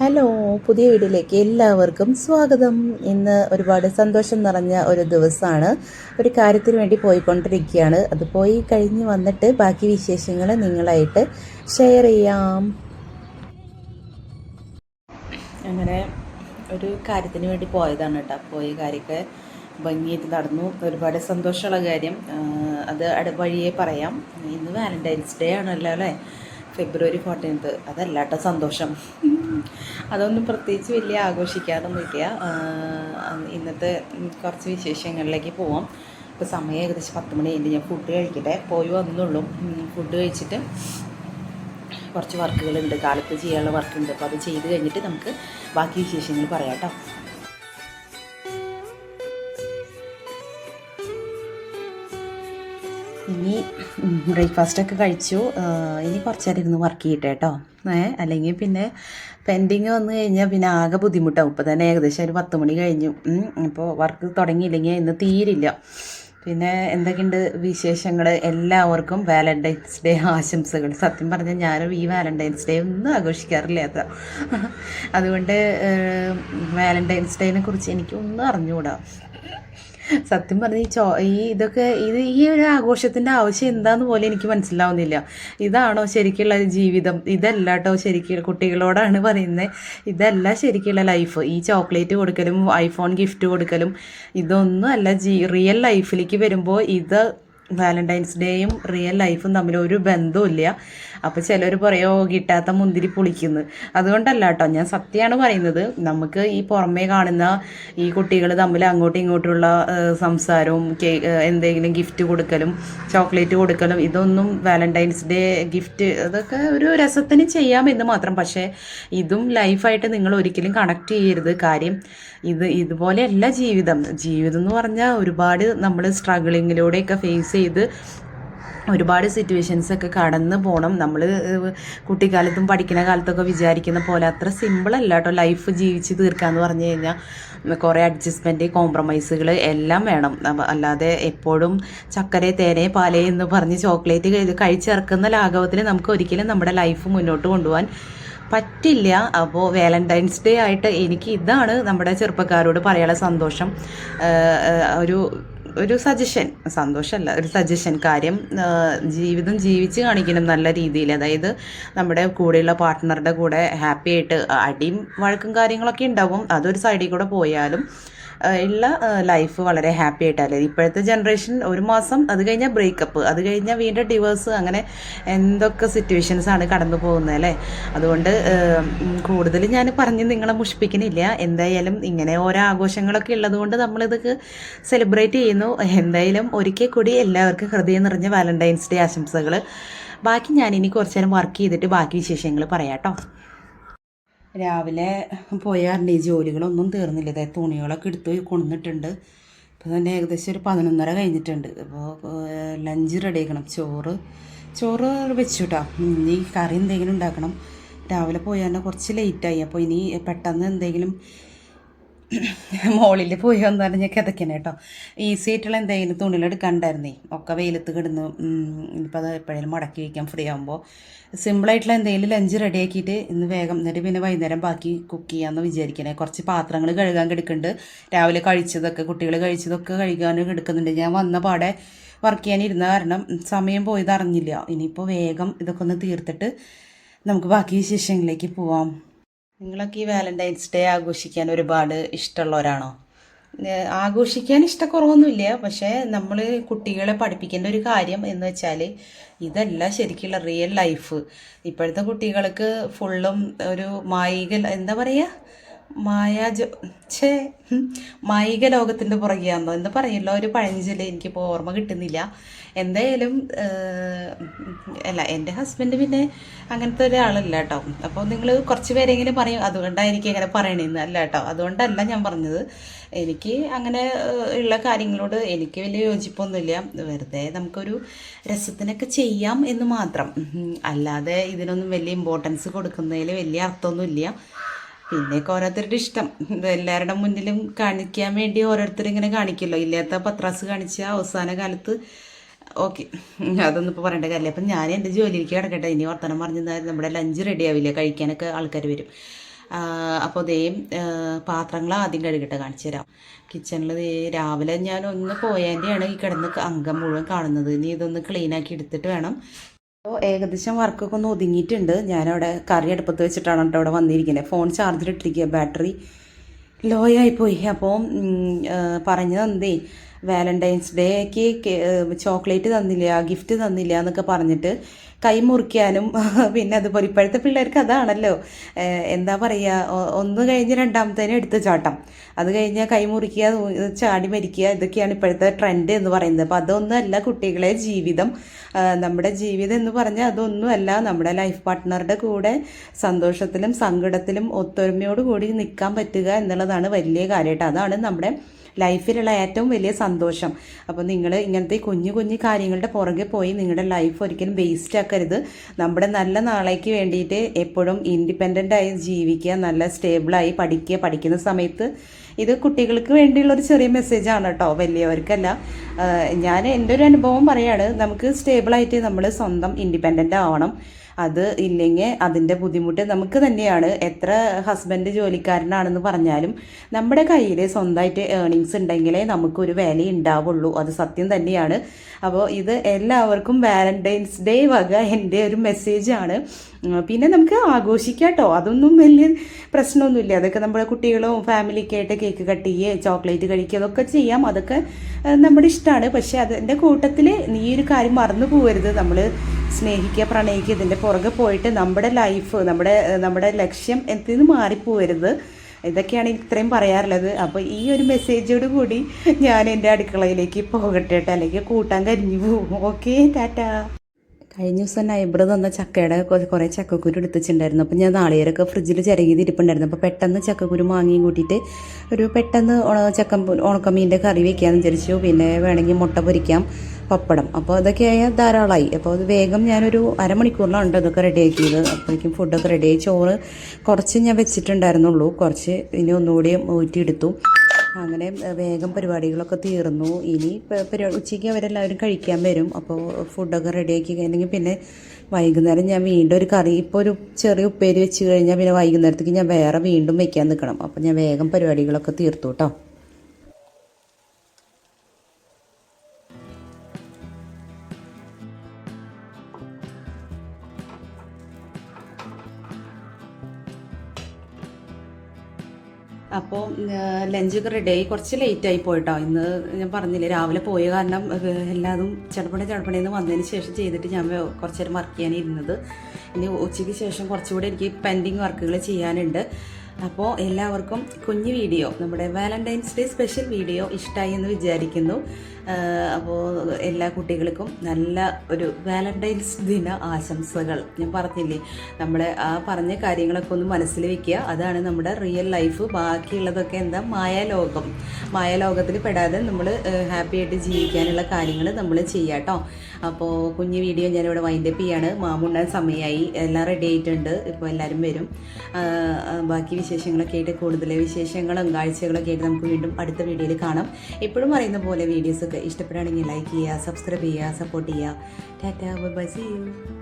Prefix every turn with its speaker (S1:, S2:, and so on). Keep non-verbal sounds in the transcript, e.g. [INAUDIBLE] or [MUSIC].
S1: Hello പുതിയ വീഡിയോയിലേക്ക് എല്ലാവർക്കും സ്വാഗതം. ഇന്ന് ഒരുപാട് സന്തോഷം നിറഞ്ഞ ഒരു ദിവസമാണ്. ഒരു കാര്യത്തിന് വേണ്ടി പോയിക്കൊണ്ടിരിക്കുകയാണ്. അത് പോയി കഴിഞ്ഞ് വന്നിട്ട് ബാക്കി വിശേഷങ്ങൾ നിങ്ങളായിട്ട് ഷെയർ ചെയ്യാം. അങ്ങനെ ഒരു കാര്യത്തിന് വേണ്ടി പോയതാണ് കേട്ടോ. പോയ കാര്യമൊക്കെ ഭംഗിയായിട്ട് നടന്നു. ഒരുപാട് സന്തോഷമുള്ള കാര്യം. അത് അടു വഴിയേ പറയാം. ഇന്ന് വാലന്റൈൻസ് ഡേ ആണല്ലോ അല്ലേ? ഫെബ്രുവരി ഫോർട്ടീൻത്ത് അതല്ല കേട്ടോ സന്തോഷം. അതൊന്നും പ്രത്യേകിച്ച് വലിയ ആഘോഷിക്കാറൊന്നുമില്ല ഇന്നത്തെ കുറച്ച് വിശേഷങ്ങളിലേക്ക് പോവാം. ഇപ്പോൾ സമയം ഏകദേശം പത്ത് മണി കഴിഞ്ഞ് ഞാൻ ഫുഡ് കഴിക്കട്ടെ. പോയി വന്നുള്ളൂ ഫുഡ് കഴിച്ചിട്ട് കുറച്ച് വർക്കുകളുണ്ട് കാലത്ത് ചെയ്യാനുള്ള വർക്കുണ്ട് അപ്പോൾ അത് ചെയ്ത് കഴിഞ്ഞിട്ട് നമുക്ക് ബാക്കി വിശേഷങ്ങൾ പറയാം കേട്ടോ. ഇനി ബ്രേക്ക്ഫാസ്റ്റൊക്കെ കഴിച്ചു. ഇനി കുറച്ച് നേരം ഇരുന്ന് വർക്ക് ചെയ്യട്ടെ കേട്ടോ. അല്ലെങ്കിൽ പിന്നെ പെൻഡിങ് വന്നു കഴിഞ്ഞാൽ പിന്നെ ആകെ ബുദ്ധിമുട്ടാവും. ഇപ്പോൾ തന്നെ ഏകദേശം ഒരു പത്ത് മണി കഴിഞ്ഞു. അപ്പോൾ വർക്ക് തുടങ്ങിയില്ലെങ്കിൽ ഇന്ന് തീരില്ല. പിന്നെ എന്തൊക്കെയുണ്ട് വിശേഷങ്ങൾ? എല്ലാവർക്കും വാലന്റൈൻസ് ഡേ ആശംസകൾ. സത്യം പറഞ്ഞാൽ ഞാനും ഈ വാലന്റൈൻസ് ഡേ ഒന്നും ആഘോഷിക്കാറില്ല അതുകൊണ്ട് വാലന്റൈൻസ് ഡേനെ കുറിച്ച് എനിക്കൊന്നും അറിഞ്ഞുകൂടാ. സത്യം പറഞ്ഞ ഈ ചോ ഈ ഇതൊക്കെ ഇത് ഈ ഒരു ആഘോഷത്തിന്റെ ആവശ്യം എന്താന്ന് പോലെ എനിക്ക് മനസ്സിലാവുന്നില്ല. ഇതാണോ ശരിക്കുള്ള ജീവിതം? ഇതല്ല കേട്ടോ ശരിക്കും കുട്ടികളോടാണ് പറയുന്നത് ഇതല്ല ശരിക്കുള്ള ലൈഫ് ഈ ചോക്ലേറ്റ് കൊടുക്കലും ഐഫോൺ ഗിഫ്റ്റ് കൊടുക്കലും ഇതൊന്നും അല്ല ജീ റിയൽ ലൈഫിലേക്ക് വരുമ്പോൾ ഇത് വാലന്റൈൻസ് ഡേയും റിയൽ ലൈഫും തമ്മിൽ ഒരു ബന്ധവുമില്ല. അപ്പോൾ ചിലർ പറയോ കിട്ടാത്ത മുന്തിരി പുളിക്കുന്നു. അതുകൊണ്ടല്ല കേട്ടോ ഞാൻ സത്യമാണ് പറയുന്നത്. നമുക്ക് ഈ പുറമേ കാണുന്ന ഈ കുട്ടികൾ തമ്മിൽ അങ്ങോട്ടും ഇങ്ങോട്ടുള്ള സംസാരവും എന്തെങ്കിലും ഗിഫ്റ്റ് കൊടുക്കലും ചോക്ലേറ്റ് കൊടുക്കലും ഇതൊന്നും വാലന്റൈൻസ് ഡേ ഗിഫ്റ്റ് അതൊക്കെ ഒരു രസത്തിന് ചെയ്യാമെന്ന് മാത്രം. പക്ഷേ ഇതും ലൈഫായിട്ട് നിങ്ങൾ ഒരിക്കലും കണക്ട് ചെയ്യരുത്. കാര്യം ഇത് ഇതുപോലെയല്ല ജീവിതം. ജീവിതം എന്ന് പറഞ്ഞാൽ ഒരുപാട് നമ്മൾ സ്ട്രഗിളിങ്ങിലൂടെയൊക്കെ ഫേസ് ചെയ്ത് ഒരുപാട് സിറ്റുവേഷൻസ് ഒക്കെ കടന്ന് പോകണം നമ്മൾ കുട്ടിക്കാലത്തും പഠിക്കുന്ന കാലത്തൊക്കെ വിചാരിക്കുന്ന പോലെ അത്ര സിമ്പിളല്ല കേട്ടോ ലൈഫ് ജീവിച്ച് തീർക്കാന്ന് പറഞ്ഞു കഴിഞ്ഞാൽ കുറേ അഡ്ജസ്റ്റ്മെന്റ് കോംപ്രമൈസുകൾ എല്ലാം വേണം. അല്ലാതെ എപ്പോഴും ചക്കര തേനെ പാലേ എന്ന് പറഞ്ഞ് ചോക്ലേറ്റ് കഴി- കഴിച്ചിറക്കുന്ന ലാഘവത്തിൽ നമുക്ക് ഒരിക്കലും നമ്മുടെ ലൈഫ് മുന്നോട്ട് കൊണ്ടുപോകാൻ പറ്റില്ല. അപ്പോൾ വാലന്റൈൻസ് ഡേ ആയിട്ട് എനിക്ക് ഇതാണ് നമ്മുടെ ചെറുപ്പക്കാരോട് പറയാനുള്ള സന്തോഷം. ഒരു ഒരു സജഷൻ സന്തോഷമല്ല ഒരു സജഷൻ. കാര്യം ജീവിതം ജീവിച്ച് കാണിക്കണം നല്ല രീതിയിൽ. അതായത് നമ്മുടെ കൂടെയുള്ള പാർട്ട്ണറുടെ കൂടെ ഹാപ്പി ആയിട്ട് അടിയും വഴക്കും കാര്യങ്ങളൊക്കെ ഉണ്ടാവും. അതൊരു സൈഡിൽ കൂടെ പോയാലും ഉള്ള ലൈഫ് വളരെ ഹാപ്പി ആയിട്ടല്ലേ? ഇപ്പോഴത്തെ ജനറേഷൻ ഒരു മാസം അത് കഴിഞ്ഞാൽ ബ്രേക്കപ്പ് അത് കഴിഞ്ഞാൽ വീണ്ടും ഡിവേഴ്സ് അങ്ങനെ എന്തൊക്കെ സിറ്റുവേഷൻസ് ആണ് കടന്നു പോകുന്നത് അല്ലേ? അതുകൊണ്ട് കൂടുതൽ ഞാൻ പറഞ്ഞ് നിങ്ങളെ മുഷിപ്പിക്കുന്നില്ല എന്തായാലും ഇങ്ങനെ ഓരോ ആഘോഷങ്ങളൊക്കെ ഉള്ളതുകൊണ്ട് നമ്മളിതൊക്കെ സെലിബ്രേറ്റ് ചെയ്യുന്നു. എന്തായാലും ഒരിക്കൽ കൂടി എല്ലാവർക്കും ഹൃദയം നിറഞ്ഞ വാലന്റൈൻസ് ഡേ ആശംസകൾ ബാക്കി ഞാൻ ഇനി കുറച്ച് നേരം വർക്ക് ചെയ്തിട്ട് ബാക്കി വിശേഷങ്ങൾ പറയാം കേട്ടോ. രാവിലെ പോയാറുണ്ട് ഈ ജോലികളൊന്നും തീർന്നില്ല. ഇതേ തുണികളൊക്കെ എടുത്ത് കൊണ്ടുവന്നിട്ടുണ്ട്. ഇപ്പോൾ തന്നെ ഏകദേശം ഒരു പതിനൊന്നര കഴിഞ്ഞിട്ടുണ്ട്. അപ്പോൾ ലഞ്ച് റെഡി ആക്കണം. ചോറ് ചോറ് വെച്ചു കേട്ടോ ഇനി കറി എന്തെങ്കിലും ഉണ്ടാക്കണം. രാവിലെ പോയാൽ കുറച്ച് ലേറ്റായി അപ്പോൾ ഇനി പെട്ടെന്ന് എന്തെങ്കിലും മോളിൽ പോയി ഞാൻ കിതക്കണേ കേട്ടോ ഈസി ആയിട്ടുള്ള എന്തെങ്കിലും തുണിയിലെടുക്കണ്ടായിരുന്നേ ഒക്കെ വെയിലത്ത് കിടന്നു ഇനിയിപ്പോൾ അത് എപ്പോഴേലും മടക്കി വയ്ക്കാം ഫ്രീ ആകുമ്പോൾ സിമ്പിളായിട്ടുള്ള എന്തെങ്കിലും ലഞ്ച് റെഡിയാക്കിയിട്ട് ഇന്ന് വേഗം എന്നിട്ട് പിന്നെ വൈകുന്നേരം ബാക്കി കുക്ക് ചെയ്യാമെന്ന് വിചാരിക്കണേ. കുറച്ച് പാത്രങ്ങൾ കഴുകാൻ കിടക്കുന്നുണ്ട് രാവിലെ കഴിച്ചതൊക്കെ കുട്ടികൾ കഴിച്ചതൊക്കെ കഴുകാൻ കിടക്കുന്നുണ്ട്. ഞാൻ വന്ന പാടെ വർക്ക് ചെയ്യാനിരുന്ന കാരണം സമയം പോയത് അറിഞ്ഞില്ല ഇനിയിപ്പോൾ വേഗം ഇതൊക്കെ ഒന്ന് തീർത്തിട്ട് നമുക്ക് ബാക്കി വിശേഷങ്ങളിലേക്ക് പോവാം. നിങ്ങളൊക്കെ ഈ വാലന്റൈൻസ് ഡേ ആഘോഷിക്കാൻ ഒരുപാട് ഇഷ്ടമുള്ളവരാണോ? ആഘോഷിക്കാൻ ഇഷ്ടക്കുറവൊന്നുമില്ല. പക്ഷേ നമ്മൾ കുട്ടികളെ പഠിപ്പിക്കേണ്ട ഒരു കാര്യം എന്ന് വെച്ചാൽ ഇതല്ല ശരിക്കുള്ള റിയൽ ലൈഫ് ഇപ്പോഴത്തെ കുട്ടികൾക്ക് ഫുള്ളും ഒരു മായിക എന്താ പറയുക മായാജ ഛേ മായിക ലോകത്തിന്റെ പുറകെയാണെന്നോ എന്ന് പറയല്ലോ ഒരു പഴഞ്ചൊല്ല് എനിക്കിപ്പോൾ ഓർമ്മ കിട്ടുന്നില്ല. എന്തായാലും അല്ല എന്റെ ഹസ്ബൻഡ് പിന്നെ അങ്ങനത്തെ ഒരാളല്ല കേട്ടോ. അപ്പോൾ നിങ്ങൾ കുറച്ച് പേരെങ്കിലും പറയും. അതുകൊണ്ടായിരിക്കും അങ്ങനെ പറയണേന്ന്. അല്ല കേട്ടോ അതുകൊണ്ടല്ല ഞാൻ പറഞ്ഞത്. എനിക്ക് അങ്ങനെ ഉള്ള കാര്യങ്ങളോട് എനിക്ക് വലിയ യോജിപ്പൊന്നുമില്ല. വെറുതെ നമുക്കൊരു രസത്തിനൊക്കെ ചെയ്യാം എന്ന് മാത്രം. അല്ലാതെ ഇതിനൊന്നും വലിയ ഇമ്പോർട്ടൻസ് കൊടുക്കുന്നതിൽ വലിയ അർത്ഥമൊന്നുമില്ല. പിന്നെയൊക്കെ ഓരോരുത്തരുടെ ഇഷ്ടം. എല്ലാവരുടെ മുന്നിലും കാണിക്കാൻ വേണ്ടി ഓരോരുത്തർ ഇങ്ങനെ കാണിക്കുമല്ലോ. ഇല്ലാത്ത പത്രാസ് കാണിച്ച അവസാന കാലത്ത് ഓക്കെ. അതൊന്നും ഇപ്പോൾ പറയേണ്ട കാര്യമില്ല. അപ്പം ഞാൻ എന്റെ ജോലിയിലേക്ക് കിടക്കട്ടെ. ഇനി വർത്തമാനം പറഞ്ഞിരുന്നാൽ നമ്മുടെ ലഞ്ച് റെഡി ആവില്ല? കഴിക്കാനൊക്കെ ആൾക്കാർ വരും. അപ്പോൾ ദേ പാത്രങ്ങൾ ആദ്യം കഴുകിട്ട് കാണിച്ചു തരാം. കിച്ചണിൽ ദേ രാവിലെ ഞാൻ ഒന്ന് പോയതിന്റെയാണ് ഈ കിടന്ന് അംഗം മുഴുവൻ കാണുന്നത്. ഇനി ഇതൊന്ന് ക്ലീനാക്കി എടുത്തിട്ട് വേണം അപ്പോൾ ഏകദേശം വർക്കൊക്കെ ഒന്ന് ഒതുങ്ങിയിട്ടുണ്ട്. ഞാനവിടെ കറി അടുപ്പത്ത് വെച്ചിട്ടാണ് കേട്ടോ അവിടെ വന്നിരിക്കുന്നത്. ഫോൺ ചാർജിലിട്ടിരിക്കുക ബാറ്ററി ലോ ആയിപ്പോയി അപ്പോൾ പറഞ്ഞത് എന്തേ? വാലന്റൈൻസ് ഡേക്ക് ചോക്ലേറ്റ് തന്നില്ല ഗിഫ്റ്റ് തന്നില്ല എന്നൊക്കെ പറഞ്ഞിട്ട് കൈ മുറിക്കാനും [LAUGHS] പിന്നെ അതുപോലെ ഇപ്പോഴത്തെ പിള്ളേർക്ക് അതാണല്ലോ. എന്താ പറയുക ഒന്ന് കഴിഞ്ഞ് രണ്ടാമത്തേനും എടുത്ത് ചാട്ടം. അത് കഴിഞ്ഞാൽ കൈ മുറിക്കുക ചാടി മരിക്കുക ഇതൊക്കെയാണ് ഇപ്പോഴത്തെ ട്രെൻഡ് എന്ന് പറയുന്നത്. അപ്പോൾ അതൊന്നുമല്ല കുട്ടികളെ ജീവിതം. നമ്മുടെ ജീവിതം എന്ന് പറഞ്ഞാൽ അതൊന്നുമല്ല നമ്മുടെ ലൈഫ് പാർട്ട്ണറുടെ കൂടെ സന്തോഷത്തിലും സങ്കടത്തിലും ഒത്തൊരുമയോട് കൂടി നിൽക്കാൻ പറ്റുക എന്നുള്ളതാണ് വലിയ കാര്യമായിട്ട് അതാണ് നമ്മുടെ ലൈഫിലുള്ള ഏറ്റവും വലിയ സന്തോഷം. അപ്പോൾ നിങ്ങൾ ഇങ്ങനത്തെ കുഞ്ഞു കുഞ്ഞു കാര്യങ്ങളുടെ പുറകെ പോയി നിങ്ങളുടെ ലൈഫ് ഒരിക്കലും വേസ്റ്റ് ആക്കരുത്. നമ്മുടെ നല്ല നാളേക്ക് വേണ്ടിയിട്ട് എപ്പോഴും ഇൻഡിപെൻഡന്റ് ആയി ജീവിക്കുക നല്ല സ്റ്റേബിളായി പഠിക്കുക പഠിക്കുന്ന സമയത്ത് ഇത് കുട്ടികൾക്ക് വേണ്ടിയുള്ള ഒരു ചെറിയ മെസ്സേജാണ് കേട്ടോ വലിയവർക്കല്ല. ഞാൻ എന്റെ ഒരു അനുഭവം പറയാണ് നമുക്ക് സ്റ്റേബിളായിട്ട് നമ്മൾ സ്വന്തം ഇൻഡിപെൻഡന്റ് ആവണം. അത് ഇല്ലെങ്കിൽ അതിന്റെ ബുദ്ധിമുട്ട് നമുക്ക് തന്നെയാണ്. എത്ര ഹസ്ബൻഡ് ജോലിക്കാരനാണെന്ന് പറഞ്ഞാലും നമ്മുടെ കയ്യിൽ സ്വന്തമായിട്ട് ഏർണിങ്സ് ഉണ്ടെങ്കിലേ നമുക്കൊരു വില ഉണ്ടാവുള്ളൂ. അത് സത്യം തന്നെയാണ്. അപ്പോൾ ഇത് എല്ലാവർക്കും വാലന്റൈൻസ് ഡേ വക എന്റെ ഒരു മെസ്സേജാണ് പിന്നെ നമുക്ക് ആഘോഷിക്കാം കേട്ടോ. അതൊന്നും വലിയ പ്രശ്നമൊന്നുമില്ല. അതൊക്കെ നമ്മുടെ കുട്ടികളും ഫാമിലിയൊക്കെ ആയിട്ട് കേക്ക് കട്ട് ചെയ്യുക ചോക്ലേറ്റ് കഴിക്കുക അതൊക്കെ ചെയ്യാം. അതൊക്കെ നമ്മുടെ ഇഷ്ടമാണ്. പക്ഷേ അതിന്റെ കൂട്ടത്തിൽ നീ ഒരു കാര്യം മറന്നു പോകരുത് നമ്മൾ സ്നേഹിക്കുക പ്രണയിക്കുക ഇതിന്റെ പുറകെ പോയിട്ട് നമ്മുടെ ലൈഫ് നമ്മുടെ നമ്മുടെ ലക്ഷ്യം എന്തിനു മാറിപ്പോരുത് ഇതൊക്കെയാണ് എനിക്ക് ഇത്രയും പറയാറുള്ളത്. അപ്പോൾ ഈ ഒരു മെസ്സേജോട് കൂടി ഞാൻ എന്റെ അടുക്കളയിലേക്ക് പോകട്ടെ കേട്ടോ. അല്ലെങ്കിൽ കൂട്ടാൻ കരിഞ്ഞു പോകും. Okay tata. കഴിഞ്ഞ ദിവസം നൈബർ തന്ന ചക്കയുടെ കുറെ ചക്കക്കുരു എടുത്തിട്ടുണ്ടായിരുന്നു. അപ്പോൾ ഞാൻ നാളികേരൊക്കെ ഫ്രിഡ്ജിൽ ചിരകിയത് ഇരിപ്പുണ്ടായിരുന്നു അപ്പോൾ പെട്ടെന്ന് ചക്കക്കുരു വാങ്ങിയും കൂട്ടിയിട്ട് ഒരു പെട്ടെന്ന് ചക്ക ഉണക്കമീന്റെ കറി വെക്കാന്ന് വിചാരിച്ചു. പിന്നെ വേണമെങ്കിൽ മുട്ട പൊരിക്കാം പപ്പടം. അപ്പോൾ അതൊക്കെ ആയാൽ ധാരാളമായി. അപ്പോൾ അത് വേഗം ഞാനൊരു അരമണിക്കൂറിലാണ് ഇതൊക്കെ റെഡിയാക്കിയത് അപ്പോഴേക്കും ഫുഡൊക്കെ റെഡിയായി ചോറ് കുറച്ച് ഞാൻ വെച്ചിട്ടുണ്ടായിരുന്നുള്ളൂ. കുറച്ച് ഇനി ഒന്നുകൂടി ഊറ്റിയെടുത്തു. അങ്ങനെ വേഗം പരിപാടികളൊക്കെ തീർന്നു. ഇനി പരിപാടി ഉച്ചയ്ക്ക് അവരെല്ലാവരും കഴിക്കാൻ വരും. അപ്പോൾ ഫുഡൊക്കെ റെഡിയാക്കി കഴിഞ്ഞെങ്കിൽ പിന്നെ വൈകുന്നേരം ഞാൻ വീണ്ടും ഒരു കറി ഇപ്പോൾ ഒരു ചെറിയ ഉപ്പേരി വെച്ച് കഴിഞ്ഞാൽ പിന്നെ വൈകുന്നേരത്തേക്ക് ഞാൻ വേറെ വീണ്ടും വെക്കാൻ നിൽക്കണം അപ്പോൾ ഞാൻ വേഗം പരിപാടികളൊക്കെ തീർത്തു കേട്ടോ. അപ്പോൾ ലഞ്ചൊക്കെ റെഡിയായി കുറച്ച് ആയി പോയിട്ടോ. ഇന്ന് ഞാൻ പറഞ്ഞില്ലേ രാവിലെ പോയ കാരണം എല്ലാതും ചടപ്പണ ചടപ്പണേന്ന് വന്നതിന് ശേഷം ചെയ്തിട്ട് ഞാൻ കുറച്ച് നേരം വർക്ക് ചെയ്യാനിരുന്നത് ഇനി ഉച്ചയ്ക്ക് ശേഷം കുറച്ചുകൂടെ എനിക്ക് പെൻഡിങ് വർക്കുകൾ ചെയ്യാനുണ്ട്. അപ്പോൾ എല്ലാവർക്കും കുഞ്ഞു വീഡിയോ നമ്മുടെ വാലന്റൈൻസ് ഡേ സ്പെഷ്യൽ വീഡിയോ ഇഷ്ടമായി എന്ന് വിചാരിക്കുന്നു. അപ്പോൾ എല്ലാ കുട്ടികൾക്കും നല്ല ഒരു വാലന്റൈൻസ് ദിന ആശംസകൾ. ഞാൻ പറഞ്ഞില്ലേ നമ്മളെ ആ പറഞ്ഞ കാര്യങ്ങളൊക്കെ ഒന്ന് മനസ്സിൽ വെക്കുക. അതാണ് നമ്മുടെ റിയൽ ലൈഫ് ബാക്കിയുള്ളതൊക്കെ എന്താ? മായാലോകം. മായാലോകത്തിൽ പെടാതെ നമ്മൾ ഹാപ്പി ആയിട്ട് ജീവിക്കാനുള്ള കാര്യങ്ങൾ നമ്മൾ ചെയ്യാം കേട്ടോ. അപ്പോൾ കുഞ്ഞു വീഡിയോ ഞാനിവിടെ വൈൻഡപ്പ് ചെയ്യാണ്. മാമുണ്ണാൻ സമയമായി എല്ലാം റെഡി ആയിട്ടുണ്ട്. ഇപ്പോൾ എല്ലാവരും വരും. ബാക്കി വിശേഷങ്ങളൊക്കെ ആയിട്ട് കൂടുതൽ വിശേഷങ്ങളും കാഴ്ചകളൊക്കെ ആയിട്ട് നമുക്ക് വീണ്ടും അടുത്ത വീഡിയോയിൽ കാണാം. എപ്പോഴും പറയുന്ന പോലെ വീഡിയോസൊക്കെ ഇഷ്ടപ്പെടുകയാണെങ്കിൽ ലൈക്ക് ചെയ്യുക സബ്സ്ക്രൈബ് ചെയ്യുക സപ്പോർട്ട് ചെയ്യുക. Tata by see U